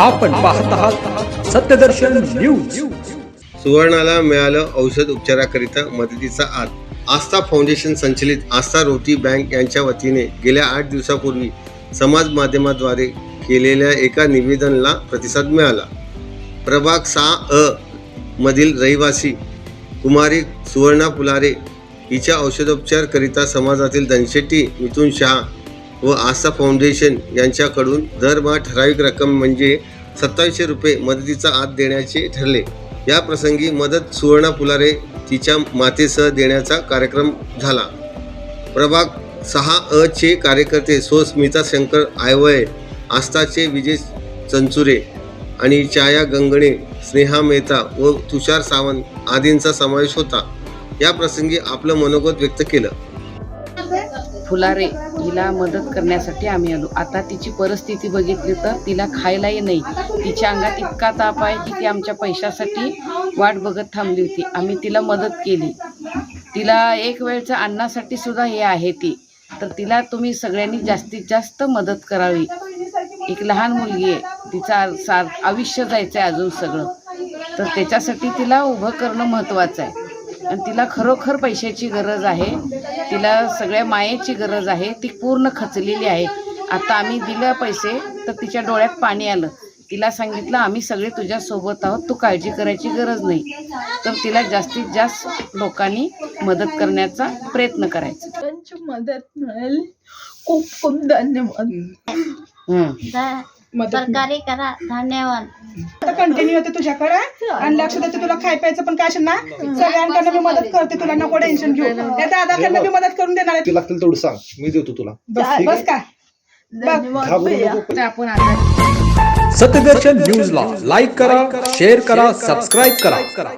आपण पाहत आहात सत्यदर्शन न्यूज. सुवर्णाला मिळालं औषध उपचाराकरिता मदतीचा हात आस्था फाउंडेशन संचलित आस्था रोटी बँक यांच्या वतीने गेल्या आठ दिवसापूर्वी समाज माध्यमाद्वारे केलेल्या एका निवेदनाला प्रतिसाद मिळाला. प्रभाग सहा अ मधील रहिवासी कुमारी सुवर्णा पुलारे हिच्या औषधोपचारकरिता समाजातील धनशेट्टी मिथुन शहा व आस्था फाउंडेशन यांच्याकडून दरमहा ठराविक रक्कम म्हणजे सत्तावीसशे रुपये मदतीचा आत देण्याचे ठरले. या प्रसंगी मदत सुवर्णा फुलारे तिच्या मातेसह देण्याचा कार्यक्रम झाला. प्रभाग सहा अ चे कार्यकर्ते सो स्मिता शंकर आयवळे आस्थाचे विजय चंचुरे आणि छाया गंगणे स्नेहा मेहता व तुषार सावंत आदींचा समावेश होता. या प्रसंगी आपलं मनोगत व्यक्त केलं. फुलारे हिला मदत करण्यासाठी आम्ही आलो. आता तिची परिस्थिती बघितली तर तिला खायलाही नाही. तिच्या अंगात इतका ताप आहे की ती आमच्या पैशासाठी वाट बघत थांबली होती. आम्ही तिला मदत केली. तिला एक वेळचं अन्नासाठी सुद्धा हे आहे ती. तर तिला तुम्ही सगळ्यांनी जास्तीत जास्त मदत करावी. एक लहान मुलगी आहे. तिचा सार आयुष्य जायचं आहे अजून सगळं. तर त्याच्यासाठी तिला उभं करणं महत्त्वाचं आहे. आणि तिला खरोखर पैशाची गरज आहे. तिला सगळ्या मायेची गरज आहे. ती पूर्ण खचलेली आहे. आता आम्ही दिलं पैसे तर तिच्या डोळ्यात पाणी आलं. तिला सांगितलं आम्ही सगळे तुझ्यासोबत आहोत. तू काळजी करायची गरज नाही. तर तिला जास्तीत जास्त लोकांनी मदत करण्याचा प्रयत्न करायचा. मदत मिळाली. खूप खूप धन्यवाद. हं. मदत सरकारी करा धन्यवाद. आता कंटिन्यू होते तुझ्याकडे. आणि लक्ष देते तुला खाय प्यायचं पण काय असेल ना? सगळ्यांकडनं मी मदत करते तुला. नको टेन्शन घेऊ. त्या दादाकडनं मी मदत करून देणार आहे. ते लागतील तेवढं सांग. मी देतो तुला. बस बस का? धन्यवाद. घाबरू भैया नको. तर आपण आता सत्यदर्शन न्यूजला लाईक करा शेअर करा सबस्क्राईब करा.